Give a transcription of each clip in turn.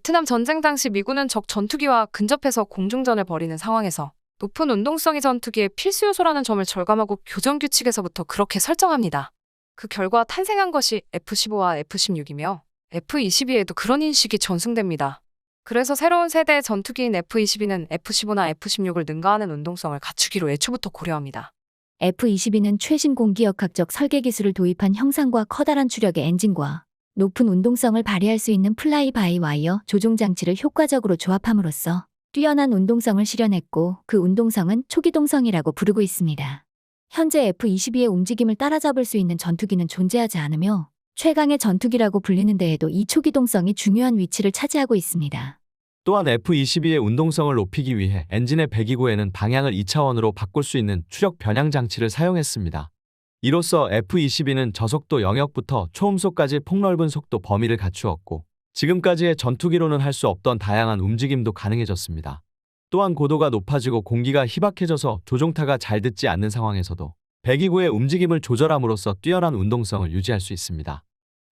베트남 전쟁 당시 미군은 적 전투기와 근접해서 공중전을 벌이는 상황에서 높은 운동성이 전투기의 필수 요소라는 점을 절감하고 교전 규칙에서부터 그렇게 설정합니다. 그 결과 탄생한 것이 F-15와 F-16이며 F-22에도 그런 인식이 전승됩니다. 그래서 새로운 세대의 전투기인 F-22는 F-15나 F-16을 능가하는 운동성을 갖추기로 애초부터 고려합니다. F-22는 최신 공기역학적 설계 기술을 도입한 형상과 커다란 추력의 엔진과 높은 운동성을 발휘할 수 있는 플라이 바이 와이어 조종 장치를 효과적으로 조합함으로써 뛰어난 운동성을 실현했고 그 운동성은 초기동성이라고 부르고 있습니다. 현재 F-22의 움직임을 따라잡을 수 있는 전투기는 존재하지 않으며 최강의 전투기라고 불리는 데에도 이 초기동성이 중요한 위치를 차지하고 있습니다. 또한 F-22의 운동성을 높이기 위해 엔진의 배기구에는 방향을 2차원으로 바꿀 수 있는 추력 변향 장치를 사용했습니다. 이로써 F-22는 저속도 영역부터 초음속까지 폭넓은 속도 범위를 갖추었고 지금까지의 전투기로는 할 수 없던 다양한 움직임도 가능해졌습니다. 또한 고도가 높아지고 공기가 희박해져서 조종타가 잘 듣지 않는 상황에서도 배기구의 움직임을 조절함으로써 뛰어난 운동성을 유지할 수 있습니다.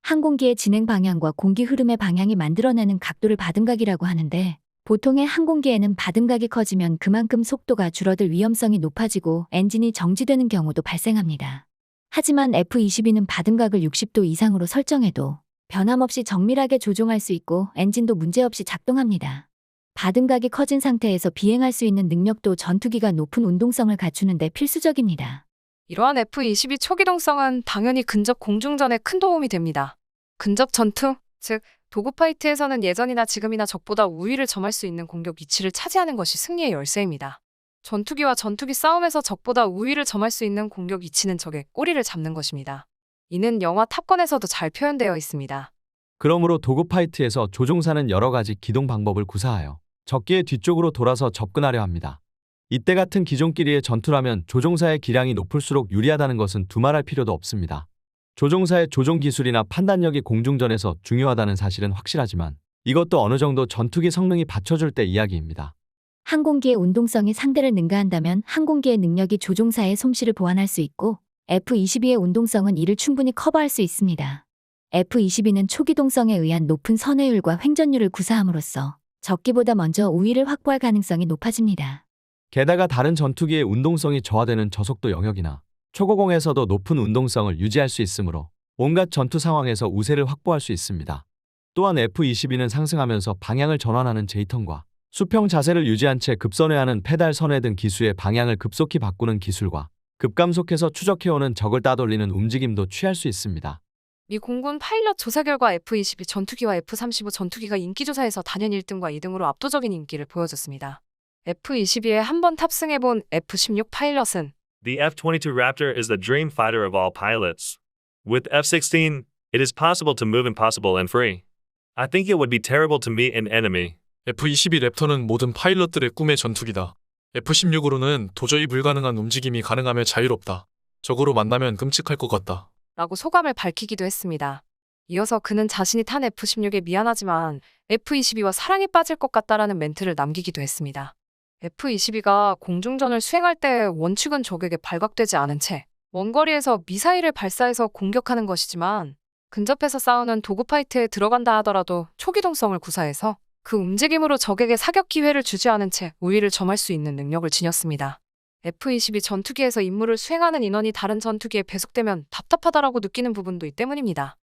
항공기의 진행 방향과 공기 흐름의 방향이 만들어내는 각도를 바듬각이라고 하는데 보통의 항공기에는 바듬각이 커지면 그만큼 속도가 줄어들 위험성이 높아지고 엔진이 정지되는 경우도 발생합니다. 하지만 F-22는 바듬각을 60도 이상으로 설정해도 변함없이 정밀하게 조종할 수 있고 엔진도 문제없이 작동합니다. 바듬각이 커진 상태에서 비행할 수 있는 능력도 전투기가 높은 운동성을 갖추는데 필수적입니다. 이러한 F-22 초기동성은 당연히 근접 공중전에 큰 도움이 됩니다. 근접 전투, 즉 도그파이트에서는 예전이나 지금이나 적보다 우위를 점할 수 있는 공격 위치를 차지하는 것이 승리의 열쇠입니다. 전투기와 전투기 싸움에서 적보다 우위를 점할 수 있는 공격 위치는 적의 꼬리를 잡는 것입니다. 이는 영화 탑건에서도 잘 표현되어 있습니다. 그러므로 도그파이트에서 조종사는 여러 가지 기동 방법을 구사하여 적기의 뒤쪽으로 돌아서 접근하려 합니다. 이때 같은 기종끼리의 전투라면 조종사의 기량이 높을수록 유리하다는 것은 두말할 필요도 없습니다. 조종사의 조종 기술이나 판단력이 공중전에서 중요하다는 사실은 확실하지만 이것도 어느 정도 전투기 성능이 받쳐줄 때 이야기입니다. 항공기의 운동성이 상대를 능가한다면 항공기의 능력이 조종사의 솜씨를 보완할 수 있고 F-22의 운동성은 이를 충분히 커버할 수 있습니다. F-22는 초기동성에 의한 높은 선회율과 횡전율을 구사함으로써 적기보다 먼저 우위를 확보할 가능성이 높아집니다. 게다가 다른 전투기의 운동성이 저하되는 저속도 영역이나 초고공에서도 높은 운동성을 유지할 수 있으므로 온갖 전투 상황에서 우세를 확보할 수 있습니다. 또한 F-22는 상승하면서 방향을 전환하는 제이턴과 수평 자세를 유지한 채 급선회하는 페달 선회 등 기수의 방향을 급속히 바꾸는 기술과 급감속해서 추적해오는 적을 따돌리는 움직임도 취할 수 있습니다. 미 공군 파일럿 조사 결과 F-22 전투기와 F-35 전투기가 인기조사에서 단연 1등과 2등으로 압도적인 인기를 보여줬습니다. F-22에 한 번 탑승해본 F-16 파일럿은 The F 22 Raptor is the dream fighter of all pilots. With F 16, it is possible to move impossible and free. I think it would be terrible to meet an enemy. F-22 랩터는 모든 파일럿들의 꿈의 전투기다. F-16으로는 도저히 불가능한 움직임이 가능하며 자유롭다. 적으로 만나면 끔찍할 것 같다. 라고 소감을 밝히기도 했습니다. 이어서 그는 자신이 탄 F-16에 미안하지만 F-22와 사랑에 빠질 것 같다라는 멘트를 남기기도 했습니다. F-22가 공중전을 수행할 때 원칙은 적에게 발각되지 않은 채 원거리에서 미사일을 발사해서 공격하는 것이지만 근접해서 싸우는 도그파이트에 들어간다 하더라도 초기동성을 구사해서 그 움직임으로 적에게 사격 기회를 주지 않은 채 우위를 점할 수 있는 능력을 지녔습니다. F-22 전투기에서 임무를 수행하는 인원이 다른 전투기에 배속되면 답답하다라고 느끼는 부분도 이 때문입니다.